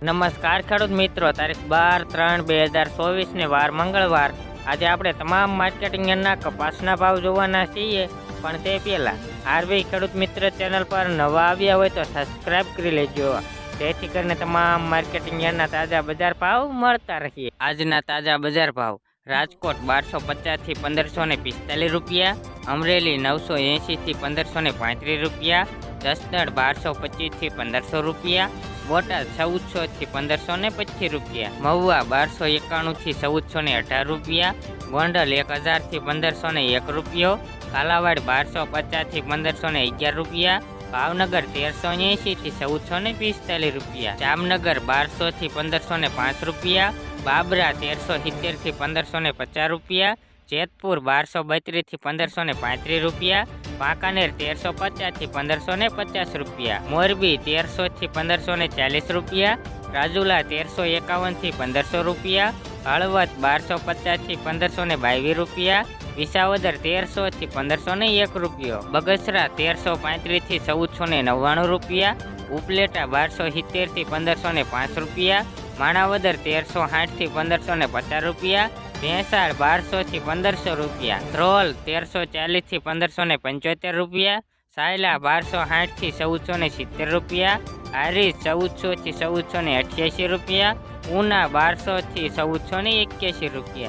નમસ્કાર ખેડૂત મિત્રો, તારીખ બાર ત્રણ બે હજાર ચોવીસને વાર મંગળવાર. આજે આપણે તમામ માર્કેટિંગ યાર્ડના કપાસના ભાવ જોવાના છીએ, પણ તે પહેલાં આરબી ખેડૂત મિત્ર ચેનલ પર નવા આવ્યા હોય તો સબસ્ક્રાઇબ કરી લેજો. જેથી કરીને તમામ માર્કેટિંગ યાર્ડના તાજા બજાર ભાવ મળતા રહીએ. આજના તાજા બજાર ભાવ, રાજકોટ બારસો પચાસથી પંદરસો ને પિસ્તાલીસ રૂપિયા, અમરેલી નવસો એંશીથી પંદરસો ને પાંત્રીસ રૂપિયા, જસદણ બારસો પચીસથી પંદરસો રૂપિયા બોટાદ ચૌદસો થી પંદરસો ને પચીસ રૂપિયા, મહુવા બારસો એકાણું થી ચૌદસો ને અઢાર રૂપિયા, ગોંડલ એક હજારથી પંદરસો ને એક રૂપિયો, કાલાવાડ બારસો પચાસથી પંદરસો ને અગિયાર રૂપિયા, ભાવનગર તેરસો એંશી થી ચૌદસો ને પિસ્તાલીસ રૂપિયા, જામનગર બારસો થી પંદરસો ને પાંચ રૂપિયા, બાબરા તેરસો સિત્તેરથી પંદરસો ને પચાસ રૂપિયા જેતપુર બારસો બત્રીસથી પંદરસો ને પાંત્રીસ રૂપિયા, વાંકાનેર તેરસો પચાસથી પંદરસો ને પચાસ રૂપિયા, મોરબી તેરસો થી પંદરસો ને ચાલીસ રૂપિયા, રાજુલા તેરસો એકાવનથી પંદરસો રૂપિયા, હળવદ બારસો પચાસથી પંદરસો ને બાવીસ રૂપિયા, વિસાવદર તેરસો થી પંદરસો ને એક રૂપિયો, બગસરા તેરસો પાંત્રીસથી ચૌદસો ને નવ્વાણું રૂપિયા, ઉપલેટા બારસો સિત્તેરથી પંદરસો ને પાંચ રૂપિયા, માણાવદર તેરસો સાઠથી પંદરસો ને પચાસ રૂપિયા ભેંસાળ બારસો થી પંદરસો રૂપિયા, ધ્રોલ તેરસો ચાલીસથી પંદરસો ને પંચોતેર રૂપિયા, સાયલા બારસો સાઠથી ચૌદસો ને સિત્તેર રૂપિયા હારીજ ચૌદસો થી ચૌદસો ને અઠ્યાસી રૂપિયા, ઉના બારસો થી ચૌદસો ને એક્યાસી રૂપિયા.